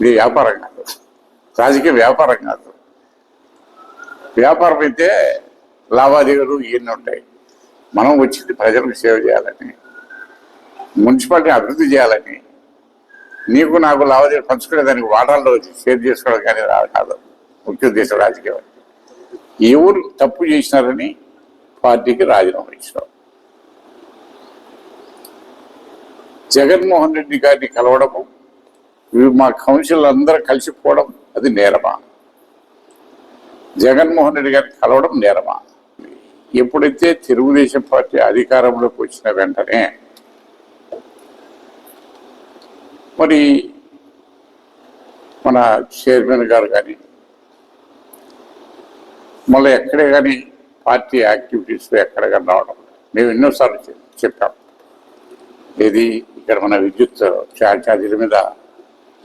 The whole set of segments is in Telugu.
ఇది వ్యాపారం కాదు. రాజకీయ వ్యాపారం కాదు. వ్యాపారం అయితే లావాదేవీలు ఇవన్నీ ఉంటాయి. మనం వచ్చింది ప్రజలకు సేవ చేయాలని మున్సిపాలిటీ అభివృద్ధి చేయాలని నీకు నాకు లావాదేవీలు పంచుకునే దానికి వాటాల్లో షేర్ చేసుకోవడం కానీ రా- కాదు. ముఖ్య ఉద్దేశం రాజకీయం ఎవరు తప్పు చేసినారని పార్టీకి రాజీనామా ఇచ్చినాం. జగన్మోహన్ రెడ్డి గారిని కలవడము ఇవి మా కౌన్సిల్ అందరూ కలిసిపోవడం అది నేరమా? జగన్మోహన్ రెడ్డి గారిని కలవడం నేరమా? ఎప్పుడైతే తెలుగుదేశం పార్టీ అధికారంలోకి వచ్చిన వెంటనే మరి మన చైర్మన్ గారు కానీ మళ్ళీ ఎక్కడే కానీ పార్టీ యాక్టివిటీస్లో ఎక్కడ కానీ రావడం మేము ఎన్నోసార్లు చెప్- చెప్పాం. ఇది ఇక్కడ మన విద్యుత్ ఛార్జీల మీద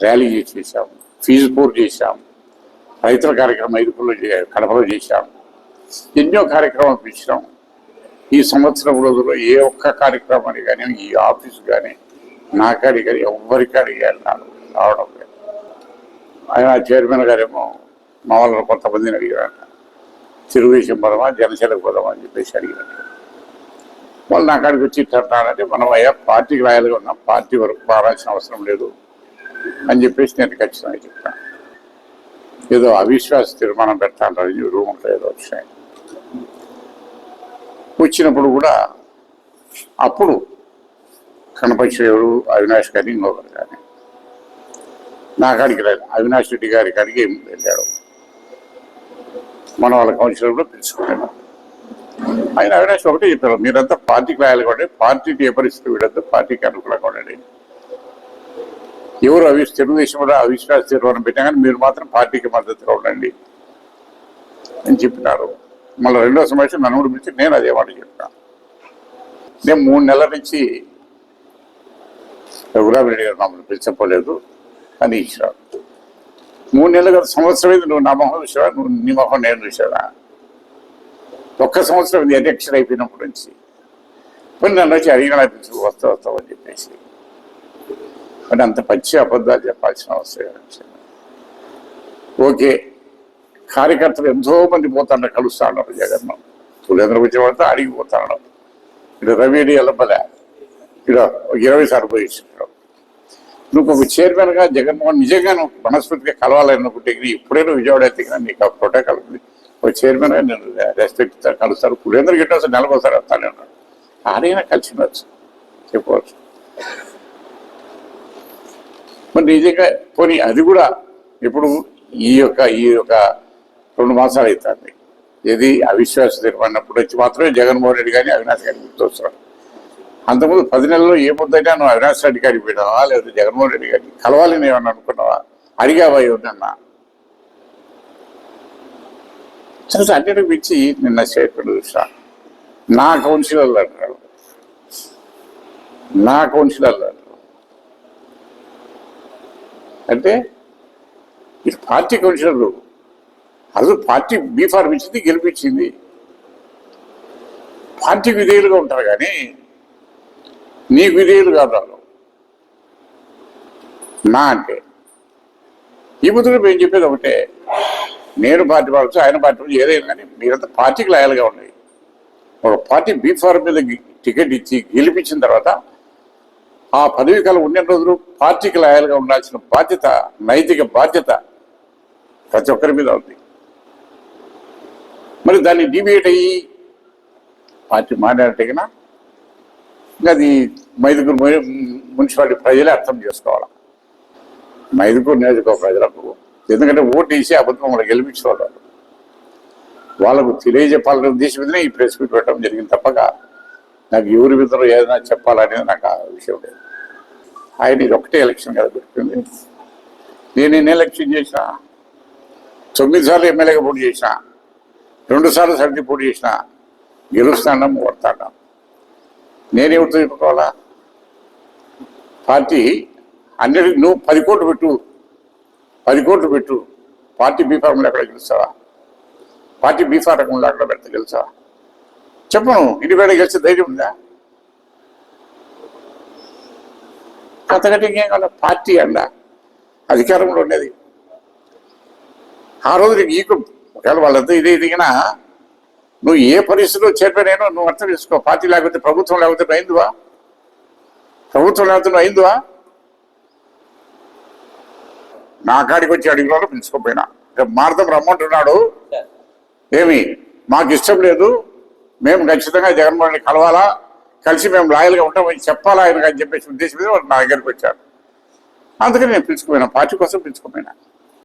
ర్యాలీ చేసాం ఫీజు పూర్ చేశాం. రైతుల కార్యక్రమం ఐదుగురులో కడపలో చేశాం. ఎన్నో కార్యక్రమాలు పిలిచాం. ఈ సంవత్సరం రోజుల్లో ఏ ఒక్క కార్యక్రమాన్ని కానీ ఈ ఆఫీస్ కానీ నా కాడి కానీ ఎవరి కానీ రావడం లేదు. ఆయన చైర్మన్ గారేమో మా వాళ్ళని కొంతమందిని అడిగారట. తెలుగుదేశం పదమా జనసేనకు పదమా అని చెప్పేసి అడిగారు వాళ్ళు నా కాడికి వచ్చి ఇట్టారంటే మనం అయ్యా పార్టీకి రాయాలిగా ఉన్నాం. పార్టీ వరకు మారాల్సిన అవసరం లేదు. అని చెప్పేసి నేను ఖచ్చితంగా చెప్తాను. ఏదో అవిశ్వాస తీర్మానం పెట్టాలని రూమ్లో ఏదో వచ్చాయి వచ్చినప్పుడు కూడా అప్పుడు కనపచ్చేవాడు అవినాష్ గారి ఇంకొకరు కానీ నా కాడికి లేదు. అవినాష్ రెడ్డి గారి కాడికి వెళ్ళాడు? మన వాళ్ళ కౌన్సిలర్ కూడా పిలుచుకున్నాను ఆయన అవినాష్ ఒకటే చెప్పారు. మీరంతా పార్టీకి రాయాలి కూడా పార్టీకి ఏ పరిస్థితి వీడంతా పార్టీకి అనుకూలంగా ఉండండి. ఎవరు అవి తెలుగుదేశంలో అవిశ్వాస తీర్మానం పెట్టా కానీ మీరు మాత్రం పార్టీకి మద్దతుగా ఉండండి అని చెప్పినారు. మళ్ళీ రెండో సమస్య నన్ను కూడా పిలిచి నేను అదే మాట చెప్పాను. నేను మూడు నెలల నుంచి రఘురామిరెడ్డి గారు మమ్మల్ని పిలిచపోలేదు అని ఇచ్చారు మూడు నెలలు గత సంవత్సరం అయింది నువ్వు నా మొహం చూసావా? నువ్వు నీ మొహం నేను చూసావా ఒక్క సంవత్సరం ఇది అధ్యక్షుడు అయిపోయినప్పటి నుంచి. కొన్ని నన్ను వచ్చి అడిగిన పిలుచు వస్తా వస్తావు అని చెప్పేసి. మరి అంత పచ్చి అబద్ధాలు చెప్పాల్సిన అవసరం ఓకే. కార్యకర్తలు ఎంతో మంది పోతాడు కలుస్తా ఉన్నారు జగన్ పులేంద్ర వచ్చేవాడితో అడిగి పోతాడు ఇక్కడ రవిడి ఎల్లబలే. ఇక్కడ ఒక ఇరవై సార్లు పోయి నువ్వు ఒక చైర్మన్గా జగన్మోహన్ నిజంగా నువ్వు మనస్ఫూర్తిగా కలవాలనుకుంటే ఇప్పుడే ఇప్పుడైనా విజయవాడ ఎత్తికినా నీకు ఆ ప్రోటోకాల్ ఉంది. ఒక చైర్మన్గా నేను రెస్పెక్ట్ కలుస్తారు పులేంద్ర గిట్ట వస్తే నెలకోసారి వస్తానే ఉన్నాడు ఆడైనా కలిసినవచ్చు చెప్పవచ్చు. మరి నిజంగా పోనీ అది కూడా ఇప్పుడు ఈ యొక్క ఈ యొక్క రెండు మాసాలు అవుతుంది. ఇది అవిశ్వాస తీర్మానప్పుడు వచ్చి మాత్రమే జగన్మోహన్ రెడ్డి కానీ అవినాష్ గారిని గుర్తొస్తారు. అంతకుముందు పది నెలల్లో ఏ ముద్దైనా నువ్వు అవినాష్ రెడ్డి గారికి పెట్టావా లేదా జగన్మోహన్ రెడ్డి గారికి కలవాలని ఏమన్నా అనుకున్నావా? అడిగావా ఏమన్నా చాలా అన్నిటికి పిచ్చి నిన్న స్టేట్మెంట్ చూసా. నా కౌన్సిలర్లు అంటారు. నా కౌన్సిలర్లు అంటారు. అంటే ఇది పార్టీ కమిషనర్లు అసలు పార్టీ బీఫార్మ్ ఇచ్చింది గెలిపించింది. పార్టీకి విధేయులుగా ఉంటారు కానీ నీకు విధేయులు కాదు నా అంటే. ఈ బుద్ధుడు మేము చెప్పేది ఒకటే. నేను పార్టీ పడవచ్చు ఆయన పార్టీ పడవచ్చు ఏదైనా కానీ మీరంతా పార్టీకి లాయల్గా ఉన్నాయి ఒక పార్టీ బీఫార్మ్ మీద టికెట్ ఇచ్చి గెలిపించిన తర్వాత ఆ పదవి కాలం ఉన్న రోజులు పార్టీకి లాయల్గా ఉండాల్సిన బాధ్యత నైతిక బాధ్యత ప్రతి ఒక్కరి మీద ఉంది. మరి దాన్ని డిబేట్ అయ్యి పార్టీ మాట్లాడితేగినా ఇంకా అది మైదుగురు మున్సిపాలిటీ ప్రజలే అర్థం చేసుకోవాలి? మైదుగురు నియోజకవర్గ ప్రజలకు ఎందుకంటే ఓటు వేసి అబద్ధం వాళ్ళు గెలిపించుకోవాలి. వాళ్ళకు తెలియజెప్పాలనే ఉద్దేశం మీదనే ఈ ప్రెస్ మీట్ పెట్టడం జరిగింది తప్పక. నాకు ఎవరి మీద ఏదైనా చెప్పాలనేది నాకు ఆ విషయం లేదు. ఆయన ఇది ఒకటే ఎలక్షన్ కదా పెట్టుకుంది నేను ఎన్ని ఎలక్షన్ చేసిన తొమ్మిది సార్లు ఎమ్మెల్యేగా పోటీ చేసిన రెండు సార్లు సర్ది పోటీ చేసిన గెలుస్తాను ఓడతాను నేనేమిటో చెప్పుకోవాలా? పార్టీ అన్నిటికి నువ్వు పది కోట్లు పెట్టు పది కోట్లు పెట్టు. పార్టీ బీఫార్ములు ఎక్కడ గెలుస్తావా? పార్టీ బీ రకంలో అక్కడ పెడితే గెలుస్తావా? చెప్పను. ఇంటి వేడ గెలిచే ధైర్యం ఉందా? అంతకంటే ఇంకేం కావాలి? పార్టీ అండ అధికారంలో ఉండేది. ఆ రోజు నీకు ఈకు ఒకవేళ వాళ్ళంతా ఇదే దిగినా నువ్వు ఏ పరిస్థితిలో చేరిపోయినానో నువ్వు అర్థం చేసుకో. పార్టీ లేకపోతే ప్రభుత్వం లేకపోతే నువ్వు అయిందివా? ప్రభుత్వం లేకపోతే నువ్వు అయిందివా? నా కాడికి వచ్చి అడిగిన వాళ్ళు పిలుచుకోపోయినా. రేపు మారుతాం రమ్మంటున్నాడు. ఏమి? మాకు ఇష్టం లేదు. మేము ఖచ్చితంగా జగన్మోహన్ రెడ్డి కలవాలా కలిసి మేము లాయల్గా ఉంటామని చెప్పాలా ఆయనకు అని చెప్పేసి ఉద్దేశం మీద వాళ్ళు నా దగ్గరికి వచ్చారు. అందుకని నేను పిలుచుకుపోయినా పార్టీ కోసం పిలుచుకుపోయినా.